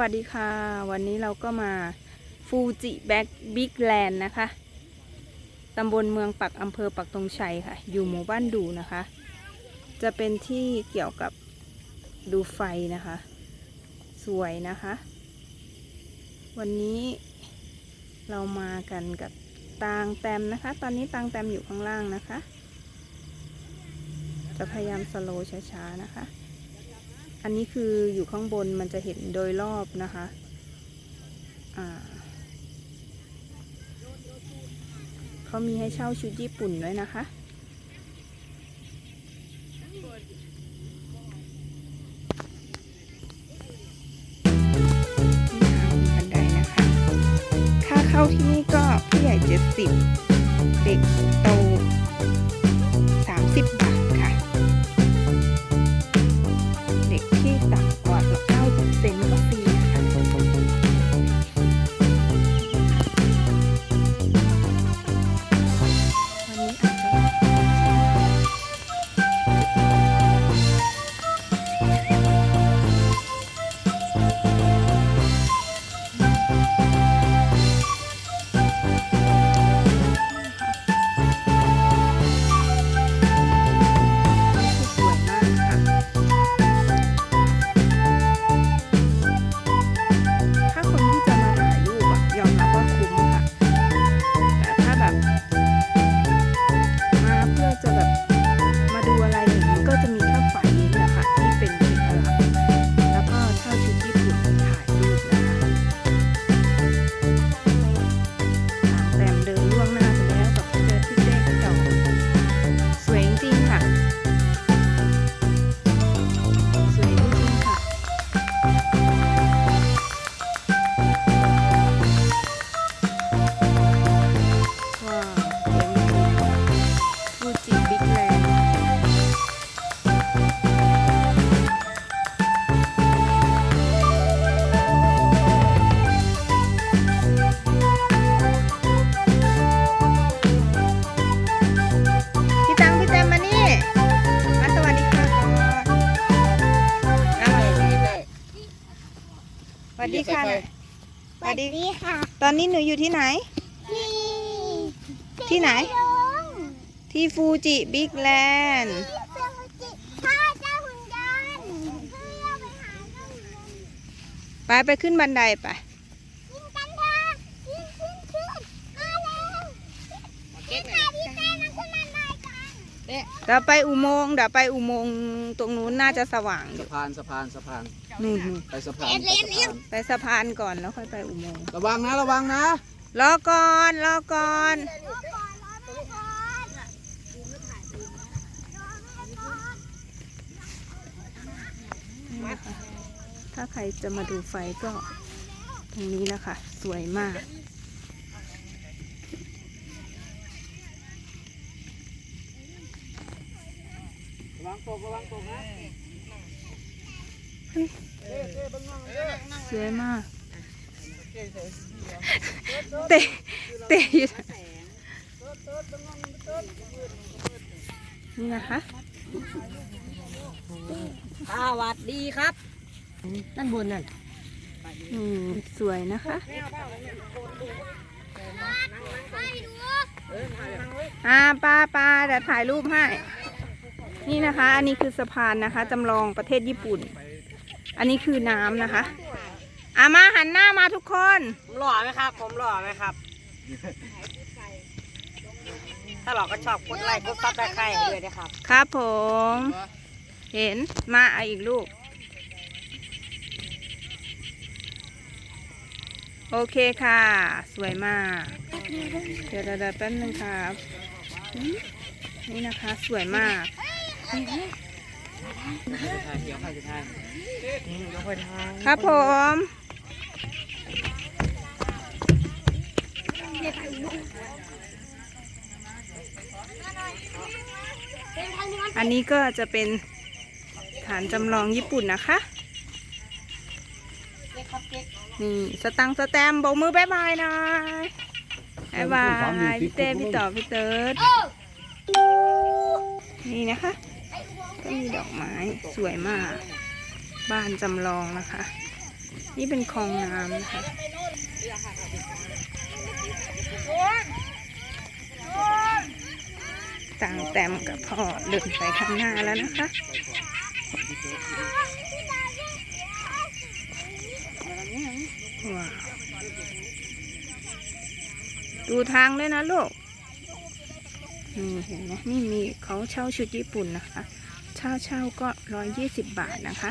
วัสดีค่ะ วันนี้เราก็มาฟูจิแบ็กบิ๊กแลนด์นะคะ ตำบลเมืองปักอำเภอปักตงชัยค่ะ อยู่หมู่บ้านดูนะคะ จะเป็นที่เกี่ยวกับดูไฟนะคะ สวยนะคะ วันนี้เรามากันกับตางแตมนะคะ ตอนนี้ตางแตมอยู่ข้างล่างนะคะ จะพยายามสโลว์ช้าๆนะคะ อันนี้คืออยู่ข้างบนมันจะเห็นโดยรอบนะคะเขามีให้เช่าชุดญี่ปุ่นด้วยนะคะนี่ทางบันไดนะคะค่าเข้าที่นี่ก็ผู้ใหญ่ 70 เด็ก ดีค่ะ สวัสดีค่ะ ตอนนี้หนูอยู่ที่ไหน ที่ที่ไหนลุงที่ฟูจิบิ๊กแลนด์ที่เฟื่องจิพ่อเจ้าหุ่นยนต์เพื่อไปหาเจ้าหุ่นยนต์ไปไปขึ้นบันไดไป ยิงกันเถอะยิงขึ้นขึ้นมาเร็วพี่ค่ะพี่เต้มาขึ้นมาหน่อย กันเดี๋ยวไปอุโมงค์เดี๋ยวไปอุโมงค์ตรงนู้นน่าจะสว่างอสะยู่พานสะพานสะพานนู่นนู่นไปสะพานไปสะพานไปสะพานก่อนแล้วค่อยไปอุโมงค์ระวังนะระวังนะรอก่อนรอก่อนรอก่อนรอแม่ก่อนรอแม่ก่อนนี่นะคะถ้าใครจะมาดูไฟก็ตรงนี้นะคะ สวยมาก วังตกระวังตกนะสวยมาก เตะเตะอยู่นี่นะคะสวัสดีครับนั่นบนนั่นอืมสวยนะคะอ่าปลาปลาเดี๋ยวถ่ายรูปให้ นี่นะคะ อันนี้คือสะพานนะคะจำลองประเทศญี่ปุ่น อันนี้คือน้ำนะคะอ่ามาหันหน้ามาทุกคน ผมหล่อไหมครับ ผมหล่อไหมครับ ถ้าหล่อก็ชอบกดไลค์กดซับสไครต์ด้วยนะครับ ครับผม เห็นมาเอาอีกลูก โอเคค่ะ สวยมาก เดี๋ยวเดี๋ยวเดี๋ยวแป๊บนึงครับ นี่นะคะสวยมากถ่ายเดี๋ยวใครจะถ่ายครับผมอันนี้ก็จะเป็นฐานจำลองญี่ปุ่นนะคะ นี่สตังค์สแตมป์บอกมือบายบายหน่อยบายบายพี่เต้พี่ต่อพี่เติร์ดนี่นะคะ ก็มีดอกไม้สวยมาก บ้านจำลองนะคะ นี่เป็นคลองน้ำนะคะต่างแต้มกับพ่อเดินไปข้างหน้าแล้วนะคะว้าวดูทางเลยนะลูกนี่เห็นไหมนี่มีเขาเช่าชุดญี่ปุ่นนะคะ เช่าเช่าก็ 120 บาทนะคะ